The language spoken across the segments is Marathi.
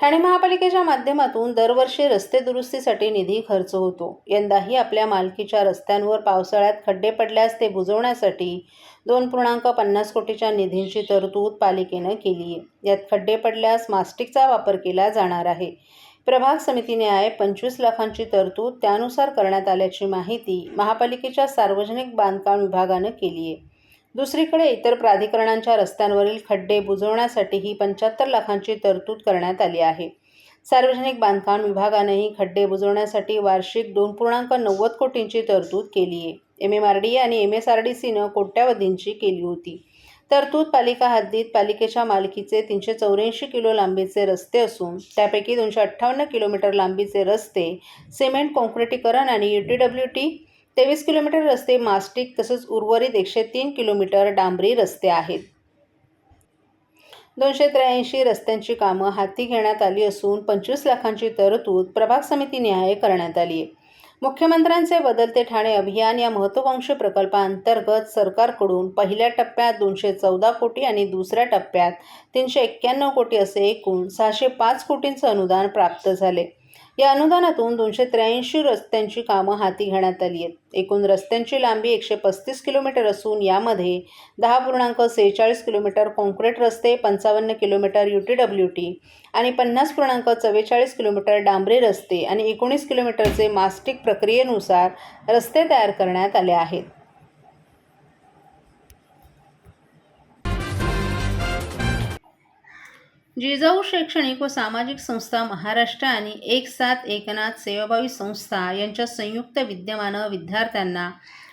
ठाणे महापालिकेच्या माध्यमातून दरवर्षी रस्ते दुरुस्तीसाठी निधी खर्च होतो. यंदाही आपल्या मालकीच्या रस्त्यांवर पावसाळ्यात खड्डे पडल्यास ते बुजवण्यासाठी दोन पूर्णांक पन्नास कोटीच्या निधींची तरतूद पालिकेनं केली आहे. यात खड्डे पडल्यास मास्टिकचा वापर केला जाणार आहे. प्रभाग समितीने आहे पंचवीस लाखांची तरतूद त्यानुसार करण्यात आल्याची माहिती महापालिकेच्या सार्वजनिक बांधकाम विभागानं केली आहे. दुसरीकडे इतर प्राधिकरणांच्या रस्त्यांवरील खड्डे बुजवण्यासाठीही पंच्याहत्तर लाखांची तरतूद करण्यात आली आहे. सार्वजनिक बांधकाम विभागानेही खड्डे बुजवण्यासाठी वार्षिक दोन पूर्णांक नव्वद कोटींची तरतूद केली आहे. एम एम आर डी आणि एम एस आर डी सीनं कोट्यावधींची केली होती. तरतूद पालिका हद्दीत पालिकेच्या मालकीचे तीनशे चौऱ्याऐंशी किलो लांबीचे रस्ते असून त्यापैकी दोनशे अठ्ठावन्न किलोमीटर लांबीचे रस्ते सिमेंट कॉन्क्रिटीकरण आणि यू टी डब्ल्यू टी तेवीस किलोमीटर रस्ते मास्टिक तसंच उर्वरित एकशे तीन किलोमीटर डांबरी रस्ते आहेत. दोनशे त्र्याऐंशी रस्त्यांची कामं हाती घेण्यात आली असून पंचवीस लाखांची तरतूद प्रभाग समितीनिहाय करण्यात आली आहे. मुख्यमंत्र्यांचे बदलते ठाणे अभियान या महत्त्वाकांक्षी प्रकल्पाअंतर्गत सरकारकडून पहिल्या टप्प्यात दोनशे चौदा कोटी आणि दुसऱ्या टप्प्यात तीनशे एक्क्याण्णव कोटी असे एकूण सहाशे पाच कोटींचं अनुदान प्राप्त झाले. या अनुदानातून दोनशे त्र्याऐंशी रस्त्यांची कामं हाती घेण्यात आली आहेत. एकूण रस्त्यांची लांबी एकशे पस्तीस किलोमीटर असून यामध्ये दहा पूर्णांक सेहेचाळीस किलोमीटर कॉन्क्रीट रस्ते पंचावन्न kilometre U T W T आणि पन्नास पूर्णांक चव्वेचाळीस किलोमीटर डांबरी रस्ते आणि एकोणीस किलोमीटरचे मास्टिक प्रक्रियेनुसार रस्ते तयार करण्यात आले आहेत. जिजाऊ शैक्षणिक व सामाजिक संस्था महाराष्ट्र आणि एक सात एकनाथ सेवाभावी संस्था यांच्या संयुक्त विद्यमानं विद्यार्थ्यांना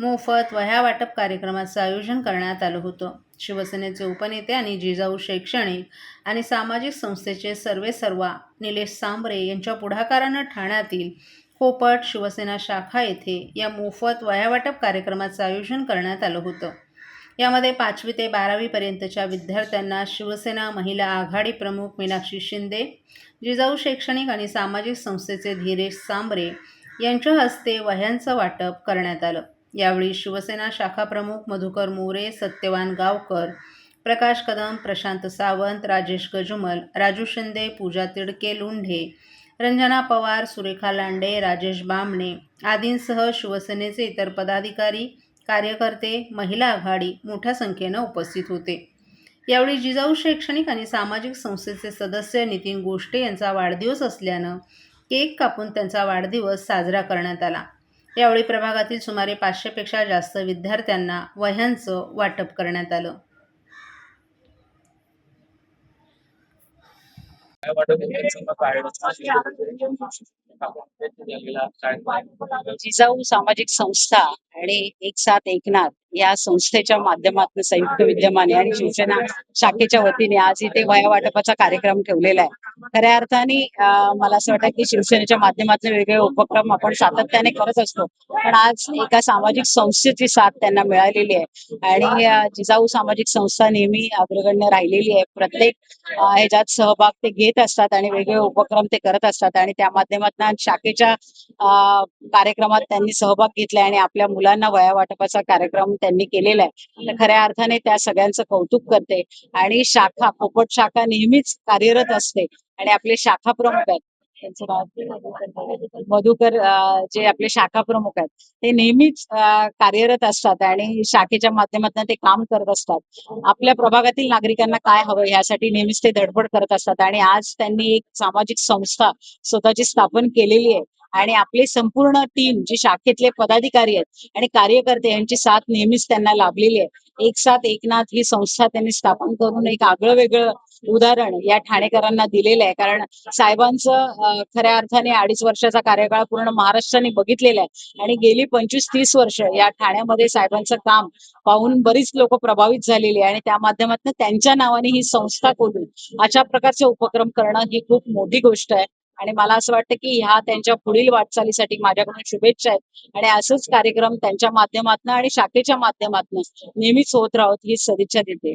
मोफत वह्या वाटप कार्यक्रमाचं आयोजन करण्यात आलं होतं. शिवसेनेचे उपनेते आणि जिजाऊ शैक्षणिक आणि सामाजिक संस्थेचे सर्वेसर्वा निलेश सांबरे यांच्या पुढाकारानं ठाण्यातील कोपट शिवसेना शाखा येथे या मोफत वह्या वाटप कार्यक्रमाचं आयोजन करण्यात आलं होतं. यामध्ये पाचवी ते बारावीपर्यंतच्या विद्यार्थ्यांना शिवसेना महिला आघाडी प्रमुख मीनाक्षी शिंदे जिजाऊ शैक्षणिक आणि सामाजिक संस्थेचे धीरेश सांबरे यांच्या हस्ते वह्यांचं वाटप करण्यात आलं. यावेळी शिवसेना शाखा प्रमुख मधुकर मोरे सत्यवान गावकर प्रकाश कदम प्रशांत सावंत राजेश गजुमल राजू शिंदे पूजा तिडके लुंढे रंजना पवार सुरेखा लांडे राजेश बामणे आदींसह शिवसेनेचे इतर पदाधिकारी कार्यकर्ते महिला आघाडी मोठ्या संख्येनं उपस्थित होते. यावेळी जिजाऊ शैक्षणिक आणि सामाजिक संस्थेचे सदस्य नितीन गोष्टे यांचा वाढदिवस असल्यानं केक कापून त्यांचा वाढदिवस साजरा करण्यात आला. यावेळी प्रभागातील सुमारे पाचशेपेक्षा जास्त विद्यार्थ्यांना वह्यांचं वाटप करण्यात आलं. जिजाऊ सामाजिक संस्था आणि एक साथ एकनाथ या संस्थेच्या माध्यमातून संयुक्त विद्यमाने आणि शिवसेना शाखेच्या वतीने आज इथे वया वाटपाचा कार्यक्रम ठेवलेला आहे. खऱ्या अर्थाने मला असं वाटतं की शिवसेनेच्या माध्यमातून वेगवेगळे उपक्रम आपण सातत्याने करत असतो. पण आज एका सामाजिक संस्थेची साथ त्यांना मिळालेली आहे. आणि जिजाऊ सामाजिक संस्था नेहमी अग्रगण्य राहिलेली आहे. प्रत्येक ह्याच्यात सहभाग ते घेत असतात आणि वेगवेगळे उपक्रम ते करत असतात. आणि त्या माध्यमातून शाखेच्या कार्यक्रमात त्यांनी सहभाग घेतलाय आणि आपल्या मुलांना वया वाटपाचा कार्यक्रम त्यांनी केलेला आहे. तर खऱ्या अर्थाने त्या सगळ्यांचं कौतुक करते. आणि शाखा पोपट शाखा नेहमीच कार्यरत असते. आणि आपले शाखा प्रमुख आहेत. त्यांचं नाव मधुकर जे आपले शाखा प्रमुख आहेत ते नेहमीच कार्यरत असतात आणि शाखेच्या माध्यमातून ते काम करत असतात. आपल्या प्रभागातील नागरिकांना काय हवं यासाठी नेहमीच ते धडपड करत असतात आणि आज त्यांनी एक सामाजिक संस्था स्वतःची स्थापन केलेली आहे आणि आपली संपूर्ण टीम जी शाखेतले पदाधिकारी आहेत आणि कार्यकर्ते यांची साथ नेहमीच त्यांना लाभलेली आहे. एक साथ एकनाथ ही संस्था त्यांनी स्थापन करून एक आगळं वेगळं उदाहरण या ठाणेकरांना दिलेलं आहे. कारण साहेबांचं खऱ्या अर्थाने अडीच वर्षाचा कार्यकाळ पूर्ण महाराष्ट्राने बघितलेला आहे. आणि गेली पंचवीस तीस वर्ष या ठाण्यामध्ये साहेबांचं काम पाहून बरीच लोक प्रभावित झालेली आहे. आणि त्या माध्यमातून त्यांच्या नावाने ही संस्था खोलून अशा प्रकारचे उपक्रम करणं ही खूप मोठी गोष्ट आहे. आणि मला असं वाटतं की ह्या त्यांच्या पुढील वाटचालीसाठी माझ्याकडून शुभेच्छा आहेत. आणि असंच कार्यक्रम त्यांच्या माध्यमातून आणि शाखेच्या माध्यमातून नेहमीच होत राहोत ही सदिच्छा देते.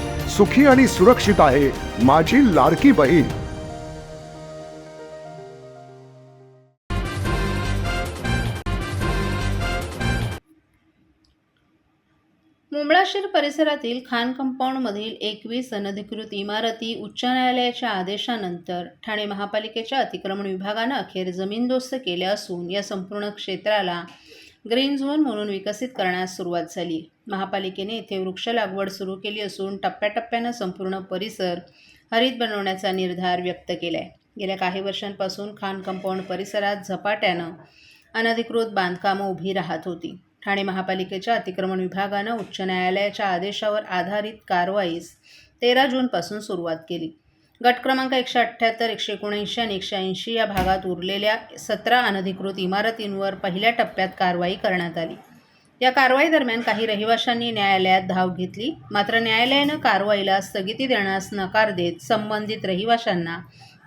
सुखी आणि सुरक्षित आहे माझी लाडकी बहीण. मुंबळाशीर परिसरातील खान कंपाऊंडमधील एकवीस अनधिकृत इमारती उच्च न्यायालयाच्या आदेशानंतर ठाणे महापालिकेच्या अतिक्रमण विभागानं अखेर जमीनदोस्त केल्या असून या संपूर्ण क्षेत्राला ग्रीन झोन म्हणून विकसित करण्यास सुरुवात झाली. महापालिकेने येथे वृक्ष लागवड सुरू केली असून टप्प्याटप्प्यानं संपूर्ण परिसर हरित बनवण्याचा निर्धार व्यक्त केला आहे गेल्या काही वर्षांपासून खान कंपाऊंड परिसरात झपाट्यानं अनधिकृत बांधकामं उभी राहत होती. ठाणे महापालिकेच्या अतिक्रमण विभागानं उच्च न्यायालयाच्या आदेशावर आधारित कारवाईस तेरा जूनपासून सुरुवात केली. गट क्रमांक एकशे अठ्ठ्याहत्तर एकशे एकोणऐंशी आणि एकशे ऐंशी या भागात उरलेल्या सतरा अनधिकृत इमारतींवर पहिल्या टप्प्यात कारवाई करण्यात आली. या कारवाई दरम्यान काही रहिवाशांनी न्यायालयात धाव घेतली. मात्र न्यायालयानं कारवाईला स्थगिती देण्यास नकार देत संबंधित रहिवाशांना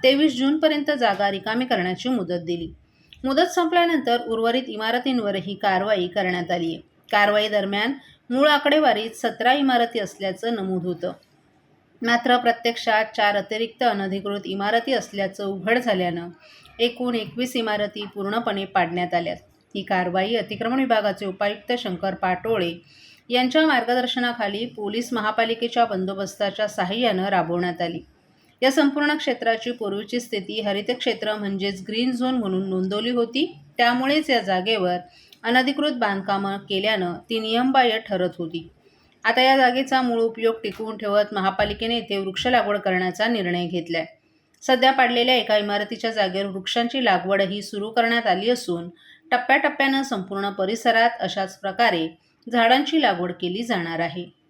तेवीस जूनपर्यंत जागा रिकामी करण्याची मुदत दिली. मुदत संपल्यानंतर उर्वरित इमारतींवर ही कारवाई करण्यात आली आहे कारवाई दरम्यान मूळ आकडेवारीत सतरा इमारती असल्याचं नमूद होतं. मात्र प्रत्यक्षात चार अतिरिक्त अनधिकृत इमारती असल्याचं उघड झाल्यानं एकूण एकवीस इमारती पूर्णपणे पाडण्यात आल्यात. ही कारवाई अतिक्रमण विभागाचे उपायुक्त शंकर पाटोळे यांच्या मार्गदर्शनाखाली पोलीस महापालिकेच्या बंदोबस्ताच्या साहाय्यानं राबवण्यात आली. या संपूर्ण क्षेत्राची पूर्वीची स्थिती हरित क्षेत्र म्हणजेच ग्रीन झोन म्हणून नोंदवली होती. त्यामुळेच या जागेवर अनधिकृत बांधकामं केल्यानं ती नियमबाह्य ठरत होती. आता या जागेचा मूळ उपयोग टिकवून ठेवत महापालिकेने येथे वृक्ष लागवड करण्याचा निर्णय घेतलाय. सध्या पाडलेल्या एका इमारतीच्या जागेवर वृक्षांची लागवडही सुरू करण्यात आली असून टप्प्याटप्प्यानं संपूर्ण परिसरात अशाच प्रकारे झाडांची लागवड केली जाणार आहे.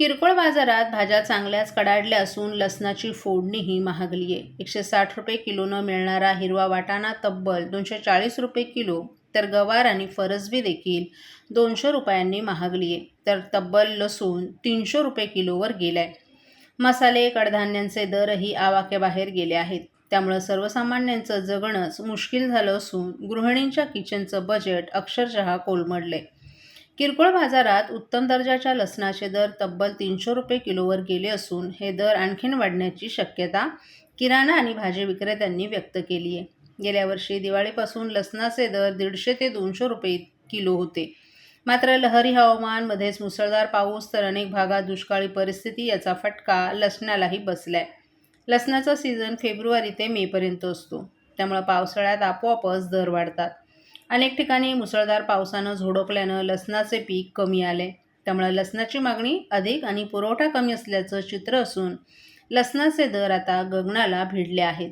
किरकोळ बाजारात भाज्या चांगल्याच कडाडल्या असून लसणाची फोडणीही महागली आहे एकशे साठ रुपये किलोनं मिळणारा हिरवा वाटाणा तब्बल दोनशे चाळीस रुपये किलो तर गवार आणि फरसबी देखील दोनशे रुपयांनी महागली आहे तर तब्बल लसूण तीनशे रुपये किलोवर गेलाय. मसाले कडधान्यांचे दरही आवाक्याबाहेर गेले आहेत. त्यामुळं सर्वसामान्यांचं जगणंच मुश्किल झालं असून गृहिणींच्या किचनचं बजेट अक्षरशः कोलमडले किरकोळ बाजारात उत्तम दर्जाच्या लसणाचे दर तब्बल तीनशे रुपये किलोवर गेले असून हे दर आणखीन वाढण्याची शक्यता किराणा आणि भाजी विक्रेत्यांनी व्यक्त केली आहे. गेल्या वर्षी दिवाळीपासून लसणाचे दर दीडशे ते दोनशे रुपये किलो होते. मात्र लहरी हवामान मध्येच मुसळधार पाऊस तर अनेक भागात दुष्काळी परिस्थिती याचा फटका लसणालाही बसलाय. लसणाचा सीझन फेब्रुवारी ते मेपर्यंत असतो. त्यामुळं पावसाळ्यात आपोआपच दर वाढतात. अनेक ठिकाणी मुसळधार पावसानं झोडपल्यानं लसणाचे पीक कमी आले. त्यामुळे लसणाची मागणी अधिक आणि पुरवठा कमी असल्याचं चित्र असून लसणाचे दर आता गगनाला भिडले आहेत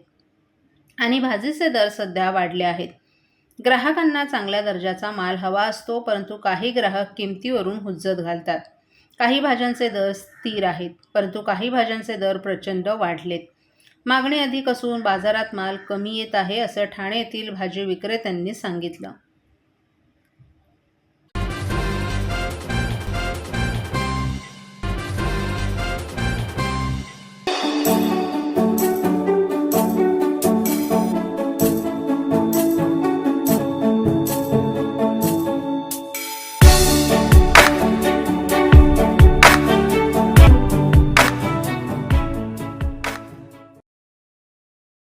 आणि भाजीचे दर सध्या वाढले आहेत. ग्राहकांना चांगल्या दर्जाचा माल हवा असतो परंतु काही ग्राहक किमतीवरून हुज्जत घालतात. काही भाज्यांचे दर स्थिर आहेत परंतु काही भाज्यांचे दर प्रचंड वाढलेत. मागणी अधिक असून बाजारात माल कमी येत आहे असं ठाणे येथील भाजी विक्रेत्यांनी सांगितलं.